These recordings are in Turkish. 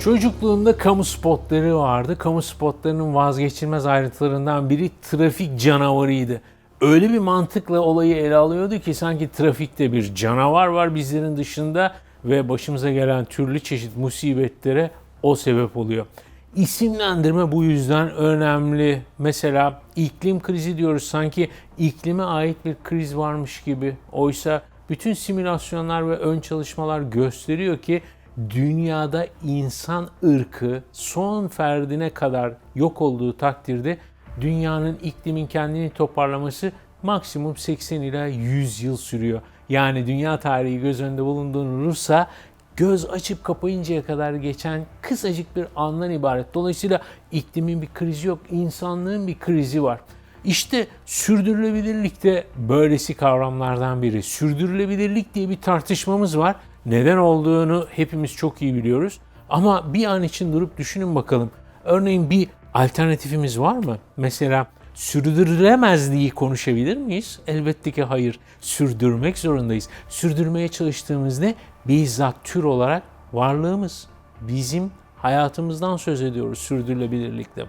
Çocukluğumda kamu spotları vardı. Kamu spotlarının vazgeçilmez ayrıntılarından biri trafik canavarıydı. Öyle bir mantıkla olayı ele alıyordu ki sanki trafikte bir canavar var bizlerin dışında ve başımıza gelen türlü çeşit musibetlere o sebep oluyor. İsimlendirme bu yüzden önemli. Mesela iklim krizi diyoruz sanki iklime ait bir kriz varmış gibi. Oysa bütün simülasyonlar ve ön çalışmalar gösteriyor ki dünyada insan ırkı son ferdine kadar yok olduğu takdirde dünyanın iklimin kendini toparlaması maksimum 80 ila 100 yıl sürüyor. Yani dünya tarihi göz önünde bulundurulursa göz açıp kapayıncaya kadar geçen kısacık bir andan ibaret. Dolayısıyla iklimin bir krizi yok, insanlığın bir krizi var. İşte sürdürülebilirlik de böylesi kavramlardan biri. Sürdürülebilirlik diye bir tartışmamız var. Neden olduğunu hepimiz çok iyi biliyoruz. Ama bir an için durup düşünün bakalım. Örneğin bir alternatifimiz var mı? Mesela sürdürülemezliği konuşabilir miyiz? Elbette ki hayır. Sürdürmek zorundayız. Sürdürmeye çalıştığımız ne? Bizzat tür olarak varlığımız. Bizim hayatımızdan söz ediyoruz sürdürülebilirlikte.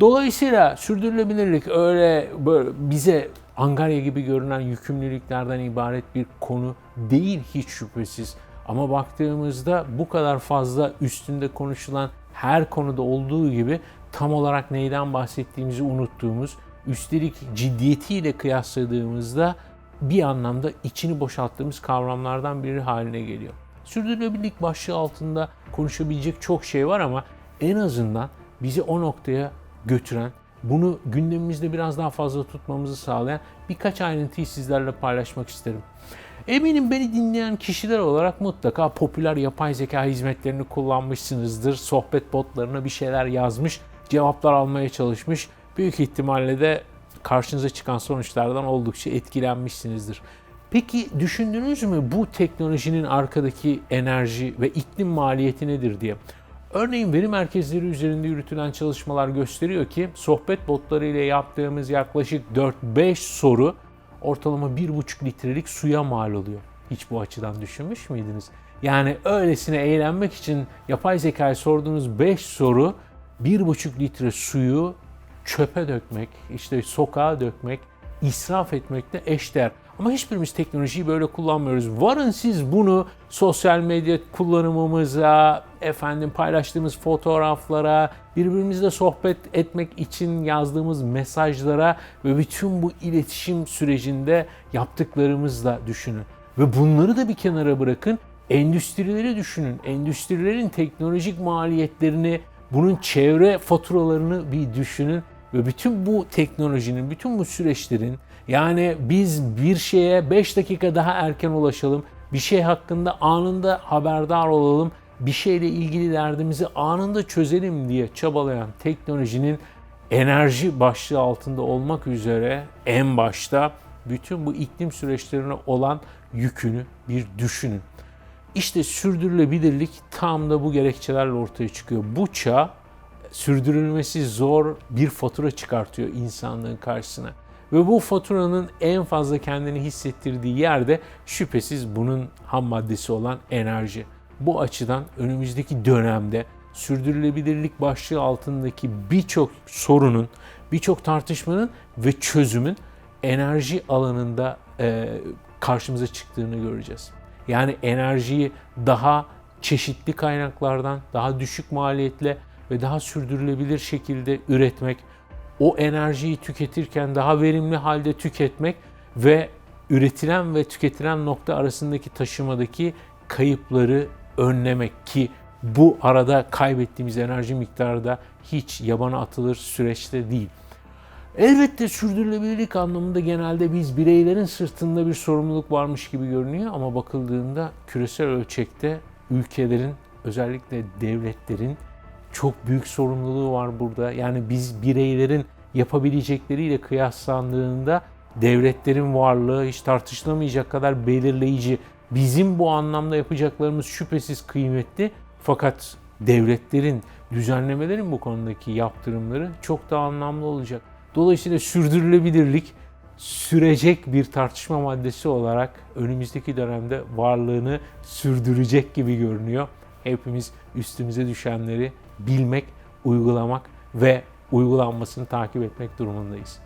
Dolayısıyla sürdürülebilirlik öyle böyle bize Angarya gibi görünen yükümlülüklerden ibaret bir konu değil hiç şüphesiz. Ama baktığımızda bu kadar fazla üstünde konuşulan her konuda olduğu gibi tam olarak neyden bahsettiğimizi unuttuğumuz, üstelik ciddiyetiyle kıyasladığımızda bir anlamda içini boşalttığımız kavramlardan biri haline geliyor. Sürdürülebilirlik başlığı altında konuşabilecek çok şey var ama en azından bizi o noktaya götüren, bunu gündemimizde biraz daha fazla tutmamızı sağlayan birkaç ayrıntıyı sizlerle paylaşmak isterim. Eminim beni dinleyen kişiler olarak mutlaka popüler yapay zeka hizmetlerini kullanmışsınızdır. Sohbet botlarına bir şeyler yazmış, cevaplar almaya çalışmış. Büyük ihtimalle de karşınıza çıkan sonuçlardan oldukça etkilenmişsinizdir. Peki düşündünüz mü bu teknolojinin arkadaki enerji ve iklim maliyeti nedir diye? Örneğin veri merkezleri üzerinde yürütülen çalışmalar gösteriyor ki sohbet botları ile yaptığımız yaklaşık 4-5 soru ortalama 1,5 litrelik suya mal oluyor. Hiç bu açıdan düşünmüş müydünüz? Yani öylesine eğlenmek için yapay zekaya sorduğunuz 5 soru 1,5 litre suyu çöpe dökmek, işte sokağa dökmek, israf etmekle eşdeğer. Ama hiçbirimiz teknolojiyi böyle kullanmıyoruz. Varın siz bunu sosyal medya kullanımımıza, efendim paylaştığımız fotoğraflara, birbirimizle sohbet etmek için yazdığımız mesajlara ve bütün bu iletişim sürecinde yaptıklarımızla düşünün. Ve bunları da bir kenara bırakın. Endüstrileri düşünün. Endüstrilerin teknolojik maliyetlerini, bunun çevre faturalarını bir düşünün ve bütün bu teknolojinin, bütün bu süreçlerin yani biz bir şeye 5 dakika daha erken ulaşalım, bir şey hakkında anında haberdar olalım, bir şeyle ilgili derdimizi anında çözelim diye çabalayan teknolojinin enerji başlığı altında olmak üzere en başta bütün bu iklim süreçlerine olan yükünü bir düşünün. İşte sürdürülebilirlik tam da bu gerekçelerle ortaya çıkıyor. Bu çağ sürdürülmesi zor bir fatura çıkartıyor insanlığın karşısına. Ve bu faturanın en fazla kendini hissettirdiği yerde şüphesiz bunun ham maddesi olan enerji. Bu açıdan önümüzdeki dönemde sürdürülebilirlik başlığı altındaki birçok sorunun, birçok tartışmanın ve çözümün enerji alanında e, karşımıza çıktığını göreceğiz. Yani enerjiyi daha çeşitli kaynaklardan, daha düşük maliyetle ve daha sürdürülebilir şekilde üretmek, o enerjiyi tüketirken daha verimli halde tüketmek ve üretilen ve tüketilen nokta arasındaki taşımadaki kayıpları önlemek ki bu arada kaybettiğimiz enerji miktarı da hiç yabana atılır süreçte değil. Elbette sürdürülebilirlik anlamında genelde biz bireylerin sırtında bir sorumluluk varmış gibi görünüyor ama bakıldığında küresel ölçekte ülkelerin özellikle devletlerin çok büyük sorumluluğu var burada. Yani biz bireylerin yapabilecekleriyle kıyaslandığında devletlerin varlığı hiç tartışılamayacak kadar belirleyici. Bizim bu anlamda yapacaklarımız şüphesiz kıymetli fakat devletlerin, düzenlemelerin bu konudaki yaptırımları çok daha anlamlı olacak. Dolayısıyla sürdürülebilirlik sürecek bir tartışma maddesi olarak önümüzdeki dönemde varlığını sürdürecek gibi görünüyor. hepimiz üstümüze düşenleri bilmek, uygulamak ve uygulanmasını takip etmek durumundayız.